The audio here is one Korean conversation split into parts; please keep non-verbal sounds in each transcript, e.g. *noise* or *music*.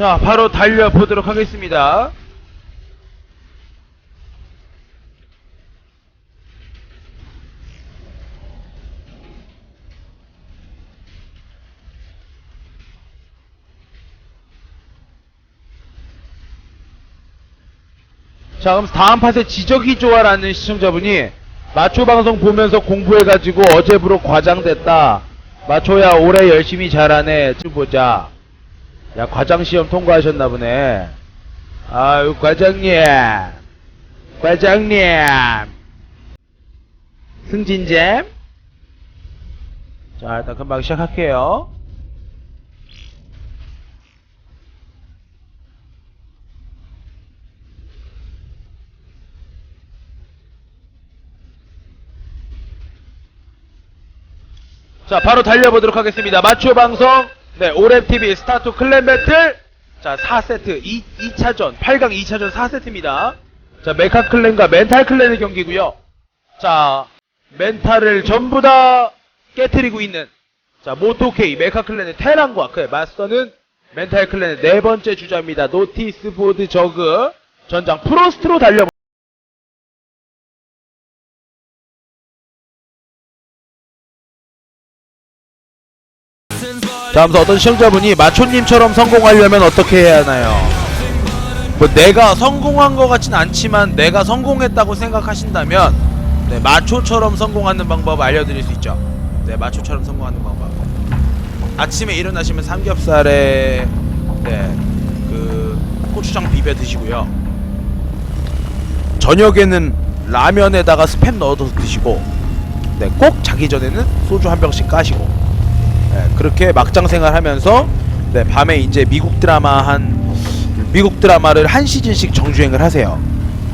자, 바로 달려보도록 하겠습니다. 자, 그럼 다음 팟에 지적이 좋아라는 시청자분이 마초 방송 보면서 공부해가지고 어제부로 과장됐다. 마초야 올해 열심히 잘하네. 좀 보자. 야 과장 시험 통과하셨나 보네. 아유 과장님, 과장님, 승진잼. 자 일단 금방 시작할게요. 자, 바로 달려보도록 하겠습니다. 마초 방송, 네, 오랩TV 스타트 클랜 배틀, 자, 4세트, 2, 2차전, 8강 2차전 4세트입니다. 자, 메카 클랜과 멘탈 클랜의 경기고요 자, 멘탈을 전부 다 깨트리고 있는, 자, 모토케이, 메카 클랜의 테란과 그의 맞서는 멘탈 클랜의 네 번째 주자입니다. 노티스 보드 저그, 전장 프로스트로 달려 자, 하면서 어떤 시청자분이 마초님처럼 성공하려면 어떻게 해야 하나요? 뭐 내가 성공한 것 같진 않지만 내가 성공했다고 생각하신다면 네, 마초처럼 성공하는 방법 알려드릴 수 있죠. 네, 마초처럼 성공하는 방법. 아침에 일어나시면 삼겹살에 네, 그 고추장 비벼 드시고요. 저녁에는 라면에다가 스팸 넣어서 드시고, 네, 꼭 자기 전에는 소주 한 병씩 까시고. 네, 그렇게 막장 생활하면서 네, 밤에 이제 미국 드라마 한 미국 드라마를 한 시즌씩 정주행을 하세요.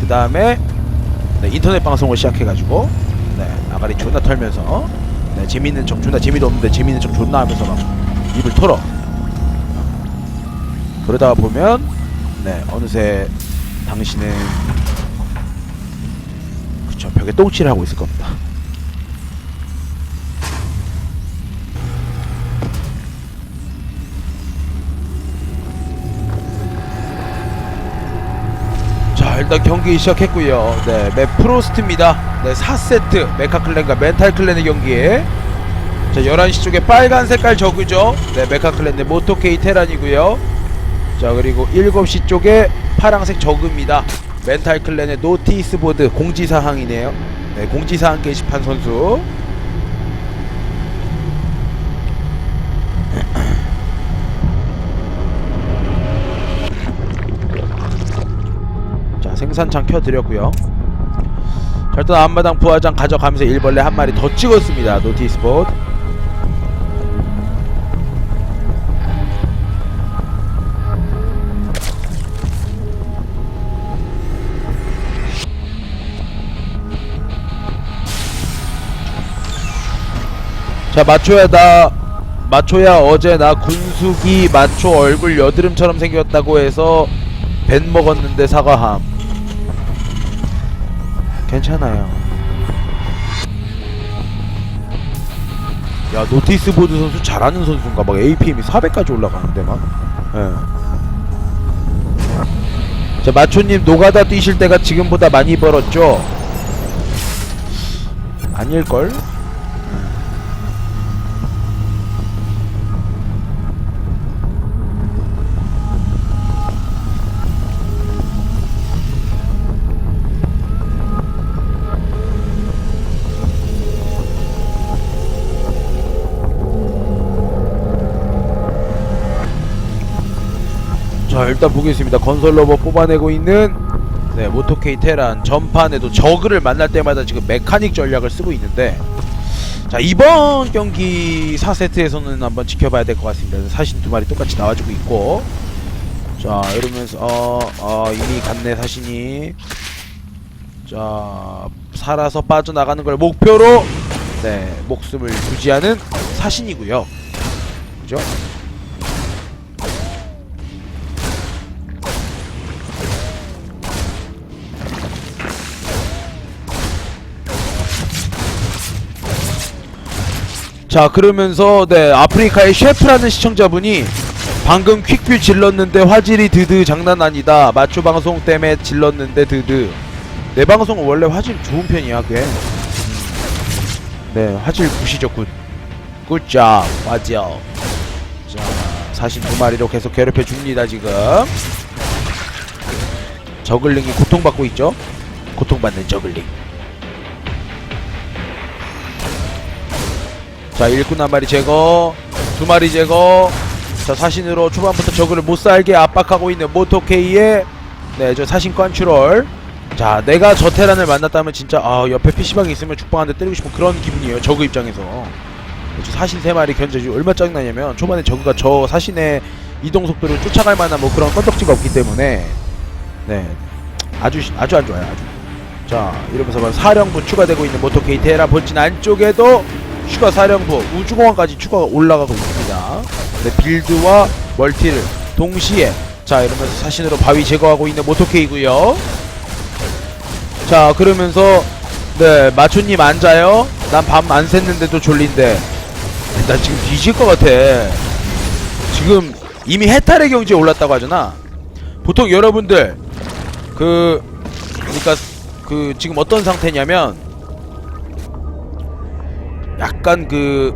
그 다음에 네, 인터넷 방송을 시작해가지고 네, 아가리 존나 털면서 네, 재밌는 척 존나 재미도 없는데 재밌는 척 존나 하면서 막 입을 털어. 그러다가 보면 네 어느새 당신은 그쵸 벽에 똥칠을 하고 있을 겁니다. 일단 경기 시작했고요. 네, 맵 프로스트입니다. 네 4세트. 메카 클랜과 멘탈 클랜의 경기에 자 11시 쪽에 빨간 색깔 저그죠? 네 메카 클랜의 모토케이 테란이고요. 자 그리고 7시 쪽에 파랑색 저그입니다. 멘탈 클랜의 노티스 보드 공지사항이네요. 네 공지사항 게시판 선수 자 생산창 켜드렸고요. 자 일단 앞마당 부화장 가져가면서 일벌레 한 마리 더 찍었습니다. 노티스봇 자 마초야 나 마초야 어제 나 군수기 마초 얼굴 여드름처럼 생겼다고 해서 벤 먹었는데 사과함 괜찮아요 야 노티스 보드 선수 잘하는 선수인가 막 APM이 400까지 올라가는데 막 예. 자 마초님 노가다 뛰실 때가 지금보다 많이 벌었죠? 아닐걸? 자 일단 보겠습니다. 건설 로봇 뽑아내고 있는 네 모토케이 테란 전판에도 저그를 만날 때마다 지금 메카닉 전략을 쓰고 있는데 자 이번 경기 4세트에서는 한번 지켜봐야 될 것 같습니다. 사신 두 마리 똑같이 나와주고 있고. 자 이러면서 어, 어 이미 갔네 사신이. 자 살아서 빠져나가는 걸 목표로 네 목숨을 유지하는 사신이고요. 그죠? 자 그러면서 네 아프리카의 셰프라는 시청자분이 방금 퀵뷰 질렀는데 화질이 드드 장난 아니다. 마초 방송 때문에 질렀는데 드드. 내 방송은 원래 화질 좋은 편이야, 꽤. 음. 네, 화질 굿이죠, 굿. 굿잡, 맞아. 자, 42마리로 계속 괴롭혀 줍니다, 지금. 저글링이 고통받고 있죠? 고통받는 저글링. 자, 일꾼 한 마리 제거, 두 마리 제거. 자, 사신으로 초반부터 저그를 못 살게 압박하고 있는 모토케이의 네, 저 사신 컨트롤. 자, 내가 저 테란을 만났다면 진짜 아, 옆에 PC방이 있으면 죽방 한대 때리고 싶은 그런 기분이에요. 저그 입장에서. 저 사신 세 마리 견제지 얼마 짜증나냐면 초반에 저그가 저 사신의 이동 속도를 쫓아갈 만한 뭐 그런 건덕지가 없기 때문에 네. 아주 시- 아주 안 좋아요. 아주. 자, 이러면서 막 사령부 추가되고 있는 모토케이 테라 본진 안쪽에도 추가 사령부 우주공항까지 추가가 올라가고 있습니다. 네, 빌드와 멀티를 동시에 자 이러면서 사신으로 바위 제거하고 있는 모토케이고요. 자 그러면서 네 마초님 앉아요. 난 밤 안 샜는데도 졸린데 나 지금 뒤질 것 같아. 지금 이미 해탈의 경지에 올랐다고 하잖아. 보통 여러분들 그 그러니까 그 지금 어떤 상태냐면 약간 그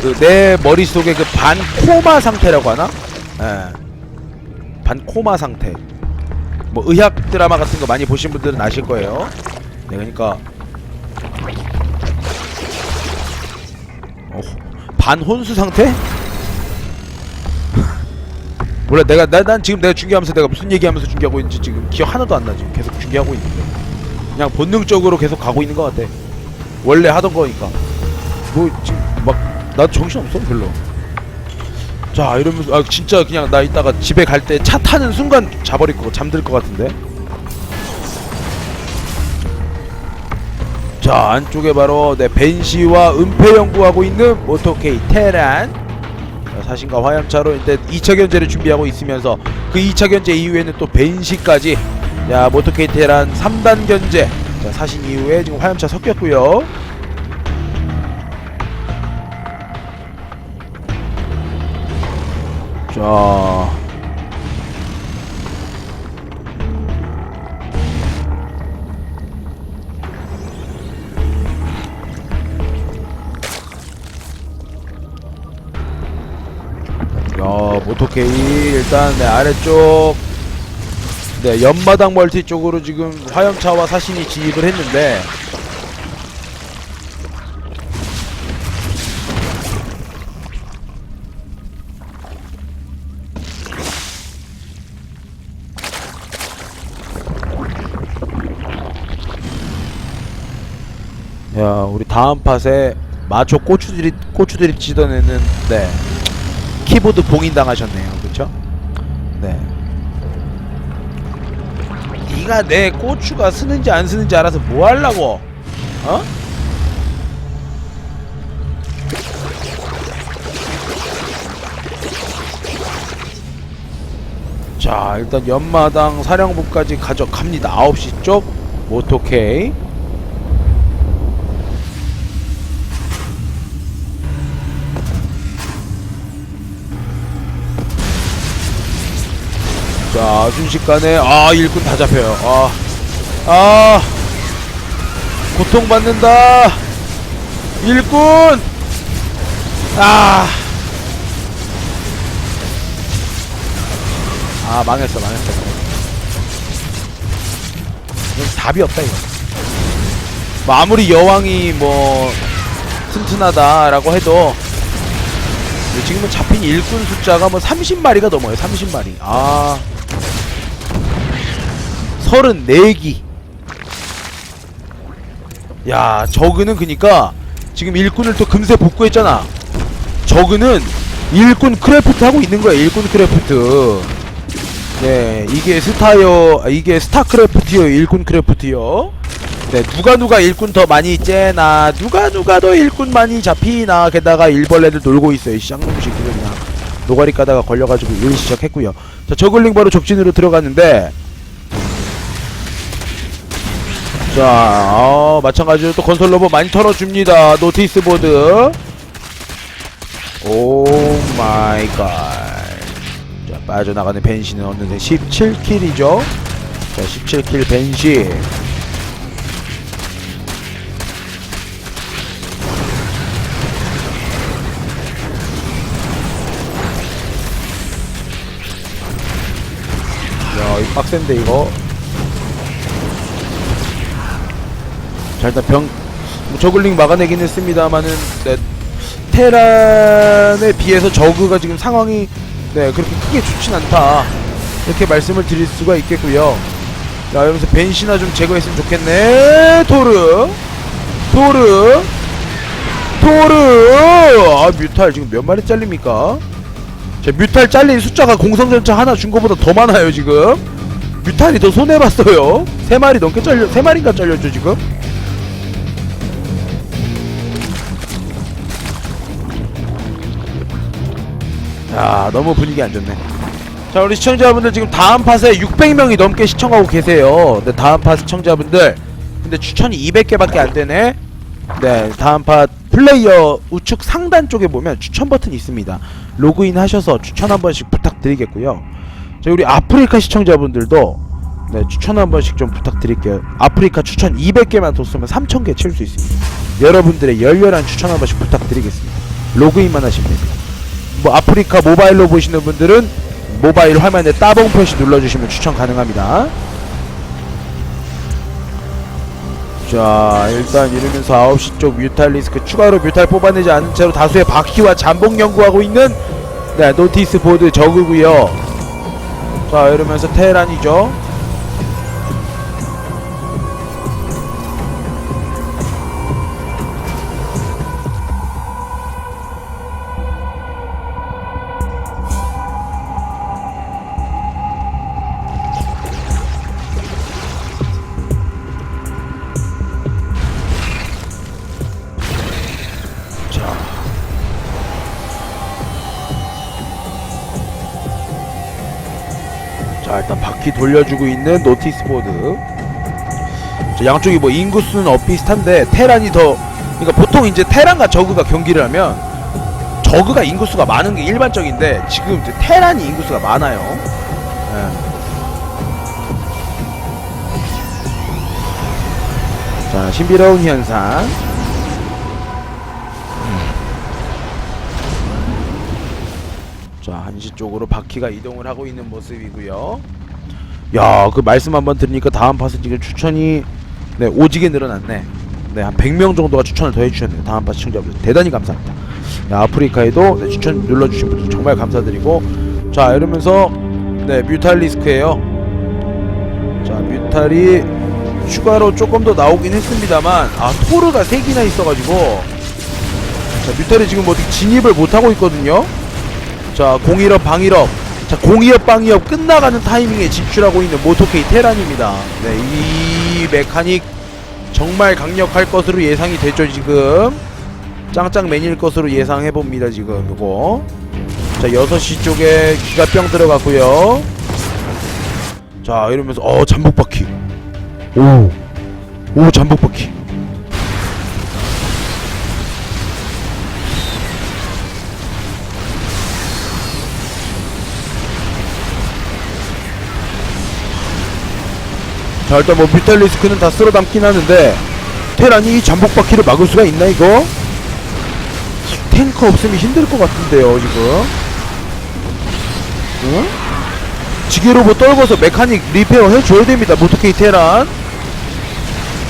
그 내 머릿속에 그 반코마 상태라고 하나? 예. 반코마 상태. 뭐 의학 드라마 같은 거 많이 보신 분들은 아실 거예요. 네, 그러니까 어, 반혼수 상태? *laughs* 몰라 내가 나, 난 지금 내가 중계하면서 내가 무슨 얘기하면서 중계하고 있는지 지금 기억 하나도 안 나지 계속 중계하고 있는데 그냥 본능적으로 계속 가고 있는 것 같아 원래 하던 거니까 뭐 지금 막나 정신 없어 별로. 자 이러면서 아 진짜 그냥 나 이따가 집에 갈 때 차 타는 순간 자버릴 거 잠들 것 같은데. 자 안쪽에 바로 네 벤시와 은폐 연구하고 있는 모토케이 테란. 자, 사신과 화염차로 일단 2차 견제를 준비하고 있으면서 그 2차 견제 이후에는 또 벤시까지. 야 모토케이 테란 3단 견제. 자 사신 이후에 지금 화염차 섞였고요 자. 야, 모토케이 일단 네, 아래쪽 네, 연마당 멀티 쪽으로 지금 화염차와 사신이 진입을 했는데 야, 우리 다음 팟에 마초 고추들이 고추들이 애는 네. 키보드 봉인 당하셨네요. 그쵸? 네. 네가 내 고추가 쓰는지 안 쓰는지 알아서 뭐 하려고? 어? 자, 일단 연마당 사령부까지 가져갑니다. 9시 쪽 모토케이. 자 순식간에 아 일꾼 다 잡혀요. 아, 아. 고통받는다. 일꾼! 아, 아 망했어 망했어. 답이 없다 이거. 뭐 아무리 여왕이 뭐 튼튼하다라고 해도 지금은 잡힌 일꾼 숫자가 뭐 30마리가 넘어요 30마리. 아 34기. 야 저그는 그니까 지금 일꾼을 또 금세 복구했잖아. 저그는 일꾼 크래프트 하고 있는 거야 일꾼 크래프트. 네 이게 스타요 아, 이게 스타크래프트요 일꾼 크래프트요. 네 누가 누가 일꾼 더 많이 째나 누가 누가 더 일꾼 많이 잡히나 게다가 일벌레들 놀고 있어요. 이 쌍놈식 그냥. 노가리 까다가 걸려가지고 일 시작했고요. 자 저글링 바로 접진으로 들어갔는데 자, 어, 마찬가지로 또 건설 로봇 많이 털어줍니다. 노티스 보드. 오 마이 갓. 빠져나가는 벤시는 어느새 17킬이죠. 자, 17킬 벤시. 야, 이 빡센데 이거. 자, 일단 병 뭐 저글링 막아내긴 했습니다만은 네, 테란에 비해서 저그가 지금 상황이 네 그렇게 크게 좋진 않다 이렇게 말씀을 드릴 수가 있겠고요. 자, 여기서 벤시나 좀 제거했으면 좋겠네. 토르, 토르, 토르. 아 뮤탈 지금 몇 마리 잘립니까? 자, 뮤탈 잘린 숫자가 공성전차 하나 준 거보다 더 많아요 지금. 뮤탈이 더 손해 봤어요. 세 마리 넘게 잘려, 세 마리인가 잘렸죠 지금. 야 너무 분위기 안 좋네. 자 우리 시청자분들 지금 다음 팟에 600명이 넘게 시청하고 계세요. 근데 다음 팟 시청자분들 근데 추천이 200개밖에 안 되네. 네 다음 팟 플레이어 우측 상단 쪽에 보면 추천 버튼이 있습니다. 로그인 하셔서 추천 한 번씩 부탁드리겠고요. 자 우리 아프리카 시청자분들도 네 추천 한 번씩 좀 부탁드릴게요. 아프리카 추천 200개만 뒀으면 3000개 칠수 있습니다. 여러분들의 열렬한 추천 한 번씩 부탁드리겠습니다. 로그인만 하시면 됩니다 뭐 아프리카 모바일로 보시는 분들은 모바일 화면에 따봉 표시 눌러주시면 추천 가능합니다. 자 일단 이러면서 9시 쪽 뮤탈 리스크 추가로 뮤탈 뽑아내지 않은 채로 다수의 바퀴와 잠복 연구하고 있는 네 노티스 보드 저그고요 자 이러면서 테란이죠 자 일단 바퀴 돌려주고 있는 노티스 보드. 자, 양쪽이 뭐 인구수는 어 비슷한데 테란이 더 그러니까 보통 이제 테란과 저그가 경기를 하면 저그가 인구수가 많은 게 일반적인데 지금 테란이 인구수가 많아요. 예. 자 신비로운 현상 자 한시 쪽으로 바퀴가 이동을 하고 있는 모습이고요. 야, 그 말씀 한번 들으니까 다음 파스 지금 추천이 네 오지게 늘어났네. 네, 한 100명 정도가 추천을 더 해주셨네요. 다음 파스 시청자분들 대단히 감사합니다. 야, 아프리카에도 네, 추천 눌러주신 분들 정말 감사드리고 자 이러면서 네 뮤탈리스크예요. 자 뮤탈이 추가로 조금 더 나오긴 했습니다만 아 토르가 3개나 있어가지고 자 뮤탈이 지금 뭐 어떻게 진입을 못하고 있거든요. 자 공일업 방일업. 자 공이업 방이업 끝나가는 타이밍에 진출하고 있는 모토케이 테란입니다. 네 이 메카닉 정말 강력할 것으로 예상이 되죠 지금. 짱짱 맨일 것으로 예상해봅니다 지금 이거. 자 6시 쪽에 기가병 들어갔고요. 자 이러면서 어 잠복바퀴 오 오 잠복바퀴 자 일단 뭐 뮤탈리스크는 다 쓸어 담긴 하는데 테란이 이 잠복바퀴를 막을 수가 있나 이거? 탱커 없으면 힘들 것 같은데요 지금 응? 지게로봇 떨궈서 메카닉 리페어 해줘야 됩니다 모토케이 테란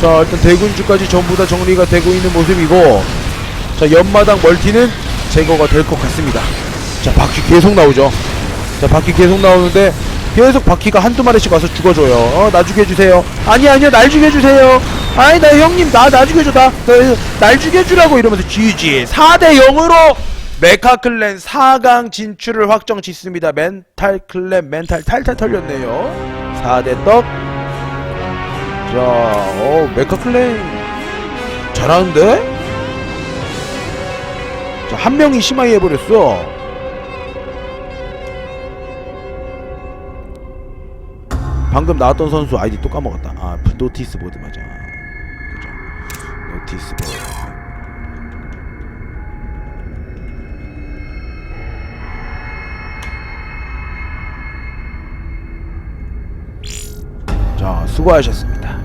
자 일단 대군주까지 전부 다 정리가 되고 있는 모습이고 자 옆마당 멀티는 제거가 될 것 같습니다 자 바퀴 계속 나오죠 자 바퀴 계속 나오는데 계속 바퀴가 한두 마리씩 와서 죽어줘요. 어, 나 죽여주세요. 아니 아니요 날 죽여주세요. 아니 나 형님 나 나 죽여줘 나, 나, 날 죽여주라고 이러면서 GG 4대 0으로 메카클랜 4강 진출을 확정 짓습니다. 멘탈 클랜 멘탈 탈탈 털렸네요. 4대 떡. 자, 어, 메카클랜 잘하는데? 자, 한 명이 심하게 해버렸어 방금 나왔던 선수 아이디 또 까먹었다. 아, 그 노티스 보드 맞아. 그죠. 노티스 보드. 자, 수고하셨습니다.